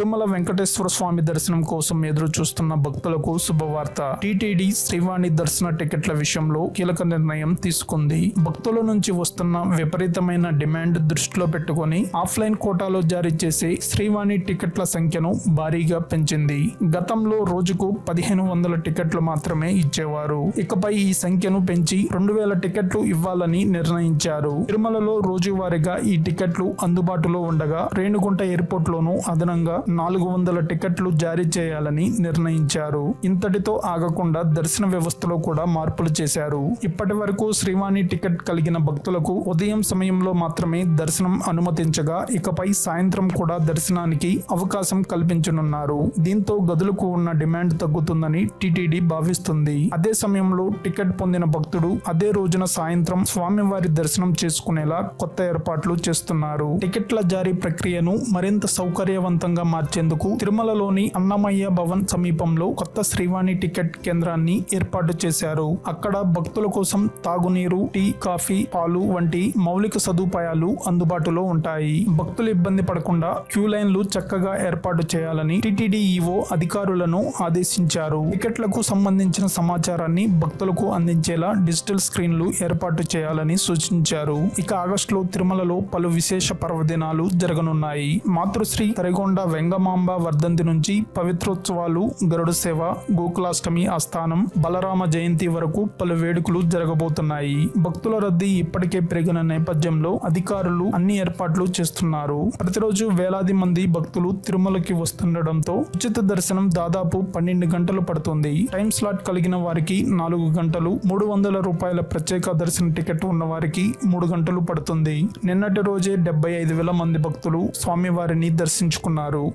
తిరుమల వెంకటేశ్వర స్వామి దర్శనం కోసం ఎదురు చూస్తున్న భక్తులకు శుభవార్త. టిటిడి శ్రీవాణి దర్శన టికెట్ల విషయంలో కీలక నిర్ణయం తీసుకుంది. భక్తుల నుంచి వస్తున్న విపరీతమైన డిమాండ్ దృష్టిలో పెట్టుకొని ఆఫ్లైన్ కోటాలో జారీ చేసే శ్రీవాణి టికెట్ల సంఖ్యను భారీగా పెంచింది. గతంలో రోజుకు పదిహేను వందల టికెట్లు మాత్రమే ఇచ్చేవారు. ఇకపై ఈ సంఖ్యను పెంచి రెండు వేల టికెట్లు ఇవ్వాలని నిర్ణయించారు. తిరుమలలో రోజువారీగా ఈ టికెట్లు అందుబాటులో ఉండగా రేణుగుంట ఎయిర్పోర్ట్ లోను అదనంగా నాలుగు వందల టికెట్లు జారీ చేయాలని నిర్ణయించారు. ఇంతటితో ఆగకుండా దర్శన వ్యవస్థలో కూడా మార్పులు చేశారు. ఇప్పటి వరకు శ్రీవాణి టికెట్ కలిగిన భక్తులకు ఉదయం సమయంలో మాత్రమే దర్శనం అనుమతించగా ఇకపై సాయంత్రం కూడా దర్శనానికి అవకాశం కల్పించనున్నారు. దీంతో గదులకు ఉన్న డిమాండ్ తగ్గుతుందని టిటిడి భావిస్తుంది. అదే సమయంలో టికెట్ పొందిన భక్తుడు అదే రోజున సాయంత్రం స్వామివారి దర్శనం చేసుకునేలా కొత్త ఏర్పాట్లు చేస్తున్నారు. టికెట్ల జారీ ప్రక్రియను మరింత సౌకర్యవంతంగా మార్చేందుకు తిరుమలలోని అన్నమయ్య భవన్ సమీపంలో కొత్త శ్రీవాణి టికెట్ కేంద్రాన్ని ఏర్పాటు చేశారు. అక్కడ భక్తుల కోసం తాగునీరు టీ కాఫీ పాలు వంటి మౌలిక సదుపాయాలు అందుబాటులో ఉంటాయి. భక్తులు ఇబ్బంది పడకుండా క్యూ లైన్లు చక్కగా ఏర్పాటు చేయాలని టిటిడిఈఓ అధికారులను ఆదేశించారు. టికెట్లకు సంబంధించిన సమాచారాన్ని భక్తులకు అందించేలా డిజిటల్ స్క్రీన్లు ఏర్పాటు చేయాలని సూచించారు. ఇక ఆగస్టులో తిరుమలలో పలు విశేష పర్వదినాలు జరగనున్నాయి. మాతృశ్రీ తరిగొండ వెంగమాంబ వర్ధంతి నుంచి పవిత్రోత్సవాలు గరుడ సేవ గోకులాష్టమి ఆస్థానం బలరామ జయంతి వరకు పలు వేడుకలు జరగబోతున్నాయి. భక్తుల రద్దీ ఇప్పటికే పెరిగిన నేపథ్యంలో అధికారులు అన్ని ఏర్పాట్లు చేస్తున్నారు. ప్రతిరోజు వేలాది మంది భక్తులు తిరుమలకి వస్తుండటంతో ఉచిత దర్శనం దాదాపు పన్నెండు గంటలు పడుతుంది. టైం స్లాట్ కలిగిన వారికి నాలుగు గంటలు మూడు వందల రూపాయల ప్రత్యేక దర్శన టికెట్ ఉన్న వారికి మూడు గంటలు పడుతుంది. నిన్నటి రోజే డెబ్బై ఐదు వేల మంది భక్తులు స్వామివారిని దర్శించుకున్నారు.